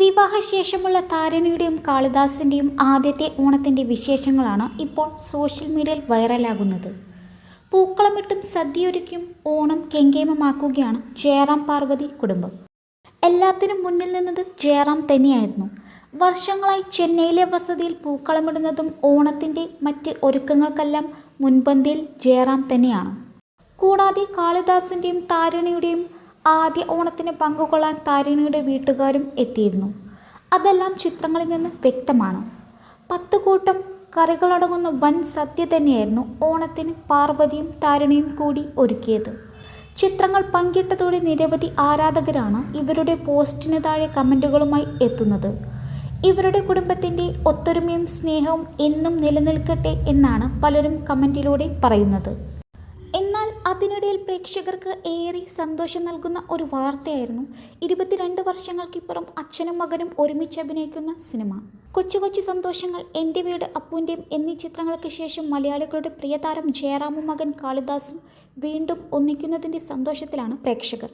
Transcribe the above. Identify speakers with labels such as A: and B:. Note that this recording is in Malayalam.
A: വിവാഹശേഷമുള്ള താരണിയുടെയും കാളിദാസിന്റെയും ആദ്യത്തെ ഓണത്തിന്റെ വിശേഷങ്ങളാണ് ഇപ്പോൾ സോഷ്യൽ മീഡിയയിൽ വൈറലാകുന്നത്. പൂക്കളമിട്ടും സദ്യയൊരുക്കിയും ഓണം കെങ്കേമമാക്കുകയാണ് ജയറാം പാർവതി കുടുംബം. എല്ലാത്തിനും മുന്നിൽ നിന്നത് ജയറാം തന്നെയായിരുന്നു. വർഷങ്ങളായി ചെന്നൈയിലെ വസതിയിൽ പൂക്കളമിടുന്നതും ഓണത്തിന്റെ മറ്റ് ഒരുക്കങ്ങൾക്കെല്ലാം മുൻപന്തിയിൽ ജയറാം തന്നെയാണ്. കൂടാതെ കാളിദാസിന്റെയും താരിണിയുടെയും ആദ്യ ഓണത്തിന് പങ്കുകൊള്ളാൻ താരിണിയുടെ വീട്ടുകാരും എത്തിയിരുന്നു. അതെല്ലാം ചിത്രങ്ങളിൽ നിന്ന് വ്യക്തമാണ്. പത്ത് കൂട്ടം കറികളടങ്ങുന്ന വൻ സദ്യ തന്നെയായിരുന്നു ഓണത്തിന് പാർവതിയും താരിണിയും കൂടി ഒരുക്കിയത്. ചിത്രങ്ങൾ പങ്കിട്ടതോടെ നിരവധി ആരാധകരാണ് ഇവരുടെ പോസ്റ്റിന് താഴെ കമന്റുകളുമായി എത്തുന്നത്. ഇവരുടെ കുടുംബത്തിന്റെ ഒത്തൊരുമയും സ്നേഹവും എന്നും നിലനിൽക്കട്ടെ എന്നാണ് പലരും കമന്റിലൂടെ പറയുന്നത്. അതിനിടയിൽ പ്രേക്ഷകർക്ക് ഏറെ സന്തോഷം നൽകുന്ന ഒരു വാർത്തയായിരുന്നു ഇരുപത്തിരണ്ട് വർഷങ്ങൾക്കിപ്പുറം അച്ഛനും മകനും ഒരുമിച്ച് അഭിനയിക്കുന്ന സിനിമ. കൊച്ചു കൊച്ചു സന്തോഷങ്ങൾ എന്റെ വീട് അപ്പൂന്റെയും എന്നീ ചിത്രങ്ങൾക്ക് ശേഷം മലയാളികളുടെ പ്രിയതാരം ജയറാമും മകൻ കാളിദാസും വീണ്ടും ഒന്നിക്കുന്നതിന്റെ സന്തോഷത്തിലാണ് പ്രേക്ഷകർ.